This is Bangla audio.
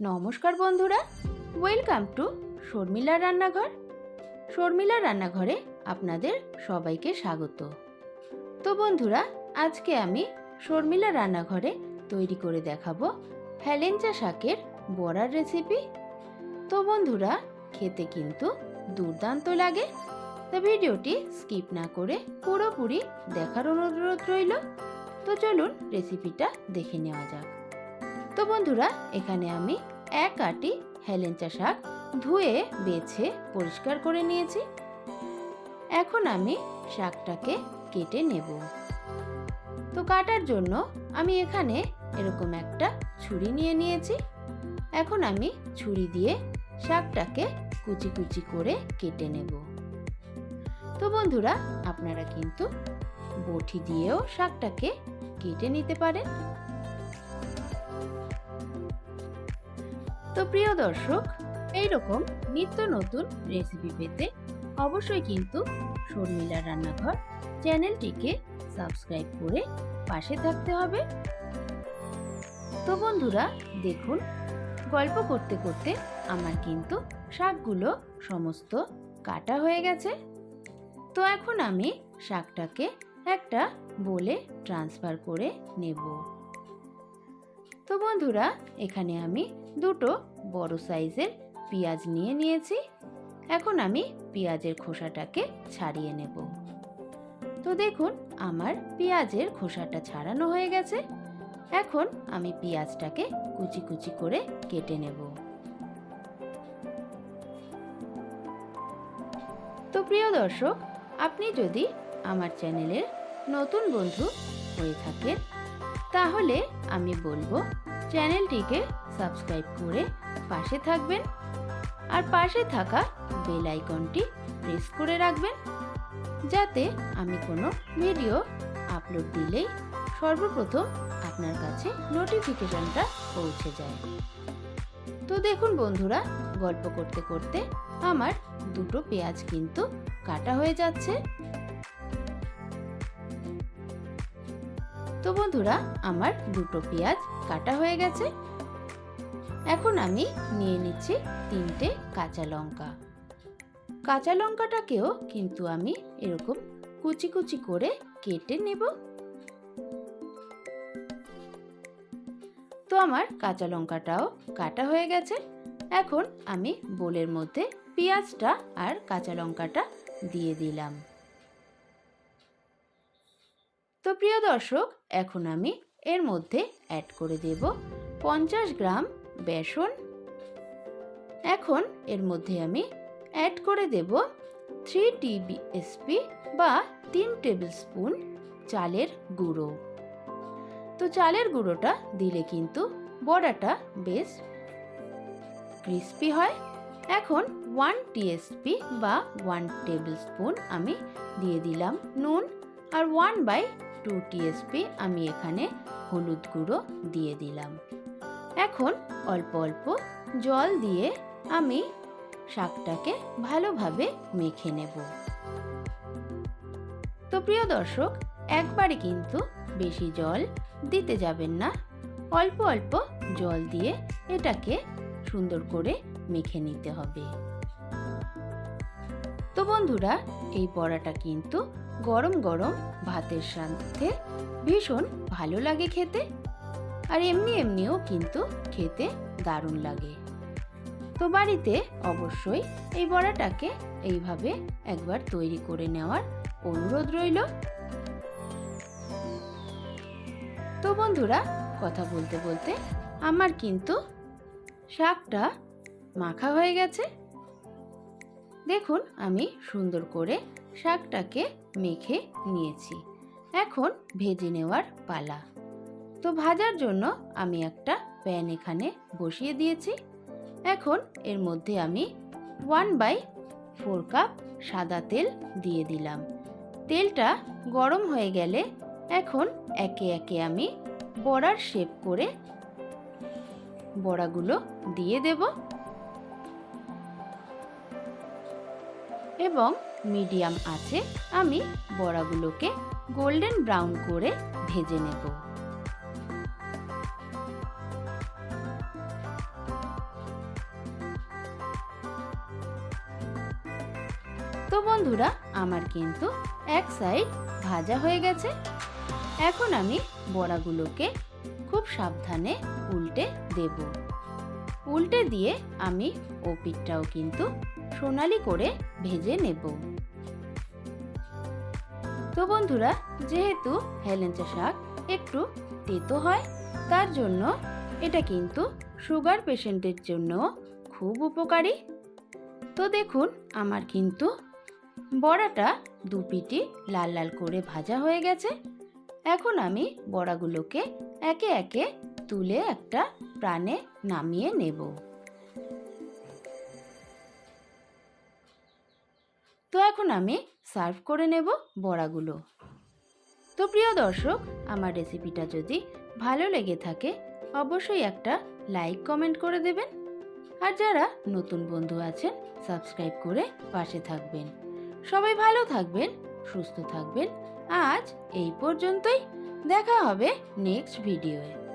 নমস্কার বন্ধুরা। ওয়েলকাম টু শর্মিলার রান্নাঘর। শর্মিলার রান্নাঘরে আপনাদের সবাইকে স্বাগত। তো বন্ধুরা, আজকে আমি শর্মিলা রান্নাঘরে তৈরি করে দেখাবো হেলেঞ্চা শাকের বড়ার রেসিপি তো বন্ধুরা, খেতে কিন্তু দুর্দান্ত লাগে। তো ভিডিওটি স্কিপ না করে পুরোপুরি দেখার অনুরোধ রইল। তো চলুন রেসিপিটা দেখে নেওয়া যাক। তো বন্ধুরা, এখানে আমি এক আটি হেলেঞ্চা শাক ধুয়ে, বেছে, পরিষ্কার করে নিয়েছি। এখন আমি শাকটাকে কেটে নেব। তো কাটার জন্য আমি এখানে এরকম একটা ছুরি নিয়ে নিয়েছি। এখন আমি ছুরি দিয়ে শাকটাকে কুচি কুচি করে কেটে নেব। তো বন্ধুরা, আপনারা কিন্তু বটি দিয়েও শাকটাকে কেটে নিতে পারেন। তো প্রিয় দর্শক, এইরকম নিত্য নতুন রেসিপি পেতে অবশ্যই কিন্তু শর্মিলা রান্নাঘর চ্যানেলটিকে সাবস্ক্রাইব করে পাশে থাকতে হবে। তো বন্ধুরা, দেখুন, গল্প করতে করতে আমার কিন্তু শাকগুলো সমস্ত কাটা হয়ে গেছে। তো এখন আমি শাকটাকে একটা বলে ট্রান্সফার করে নেব। তো বন্ধুরা, এখানে আমি দুটো বড় সাইজের পেঁয়াজ নিয়ে নিয়েছি। এখন আমি পেঁয়াজের খোসাটাকে ছাড়িয়ে নেব। তো দেখুন, আমার পেঁয়াজের খোসাটা ছাড়ানো হয়ে গেছে। এখন আমি পেঁয়াজটাকে কুচি কুচি করে কেটে নেব। তো প্রিয় দর্শক, আপনি যদি আমার চ্যানেলের নতুন বন্ধু হয়ে থাকেন, তাহলে আমি বলব চ্যানেলটিকে সাবস্ক্রাইব করে পাশে থাকবেন আর পাশে থাকা বেল আইকনটি প্রেস করে রাখবেন যাতে আমি কোনো ভিডিও আপলোড দিলেই সর্বপ্রথম আপনার কাছে নোটিফিকেশনটা পৌঁছে যায়। তো দেখুন বন্ধুরা, গল্প করতে করতে আমার দুটো পেঁয়াজ কিন্তু কাটা হয়ে যাচ্ছে। তো বন্ধুরা, আমার দুটো পেঁয়াজ কাটা হয়ে গেছে। এখন আমি নিয়ে নিচ্ছি তিনটে কাঁচা লঙ্কা। কাঁচা লঙ্কাটাকেও কিন্তু আমি এরকম কুচি কুচি করে কেটে নেব। তো আমার কাঁচা লঙ্কাটাও কাটা হয়ে গেছে। এখন আমি বোলের মধ্যে পেঁয়াজটা আর কাঁচা লঙ্কাটা দিয়ে দিলাম। তো প্রিয় দর্শক, এখন আমি এর মধ্যে অ্যাড করে দেব পঞ্চাশ গ্রাম বেসন। এখন এর মধ্যে আমি অ্যাড করে দেব থ্রি টিবিএসপি বা তিন টেবিল স্পুন চালের গুঁড়ো। তো চালের গুঁড়োটা দিলে কিন্তু বড়াটা বেশ ক্রিস্পি হয়। এখন ওয়ান টিএসপি বা ওয়ান টেবিল স্পুন আমি দিয়ে দিলাম নুন আর ওয়ান বাই টু টিএসপি আমি এখানে হলুদ গুঁড়ো দিয়ে দিলাম। এখন অল্প অল্প জল দিয়ে আমি শাকটাকে ভালোভাবে মেখে নেব। তো প্রিয় দর্শক একবারে কিন্তু বেশি জল দিতে যাবেন না। অল্প অল্প জল দিয়ে এটাকে সুন্দর করে মেখে নিতে হবে। তো বন্ধুরা, এই বড়াটা কিন্তু গরম গরম ভাতের সাথে ভীষণ ভালো লাগে খেতে। আর এমনি এমনিও কিন্তু খেতে দারুণ লাগে। তো বাড়িতে অবশ্যই এই বড়াটাকে এইভাবে একবার তৈরি করে নেওয়ার অনুরোধ রইল। তো বন্ধুরা, কথা বলতে বলতে আমার কিন্তু শাকটা মাখা হয়ে গেছে। দেখুন, আমি সুন্দর করে শাকটাকে মেখে নিয়েছি। এখন ভেজে নেওয়ার পালা। তো ভাজার জন্য আমি একটা প্যান এখানে বসিয়ে দিয়েছি। এখন এর মধ্যে আমি ওয়ান বাই ফোর কাপ সাদা তেল দিয়ে দিলাম। তেলটা গরম হয়ে গেলে এখন একে একে আমি বড়ার শেপ করে বড়াগুলো দিয়ে দেব। এবং মিডিয়াম আছে, আমি বড়াগুলোকে গোল্ডেন ব্রাউন করে ভেজে নেব। তো বন্ধুরা, আমার কিন্তু এক সাইড ভাজা হয়ে গেছে। এখন আমি বড়াগুলোকে খুব সাবধানে উল্টে দেব। উল্টে দিয়ে আমি ও পিঠটাও কিন্তু সোনালি করে ভেজে নেব। তো বন্ধুরা, যেহেতু হেলেঞ্চা শাক একটু তেতো হয়, তার জন্য এটা কিন্তু সুগার পেশেন্টের জন্য খুব উপকারী। তো দেখুন, আমার কিন্তু বড়াটা দু পিটি লাল লাল করে ভাজা হয়ে গেছে। এখন আমি বড়াগুলোকে একে একে তুলে একটা প্রাণে নামিয়ে নেব। তো এখন আমি সার্ভ করে নেব বড়াগুলো। তো প্রিয় দর্শক, আমার রেসিপিটা যদি ভালো লেগে থাকে, অবশ্যই একটা লাইক, কমেন্ট করে দেবেন। আর যারা নতুন বন্ধু আছেন, সাবস্ক্রাইব করে পাশে থাকবেন। সবাই ভালো থাকবেন সুস্থ থাকবেন। আজ এই পর্যন্তই। দেখা হবে নেক্সট ভিডিওয়ে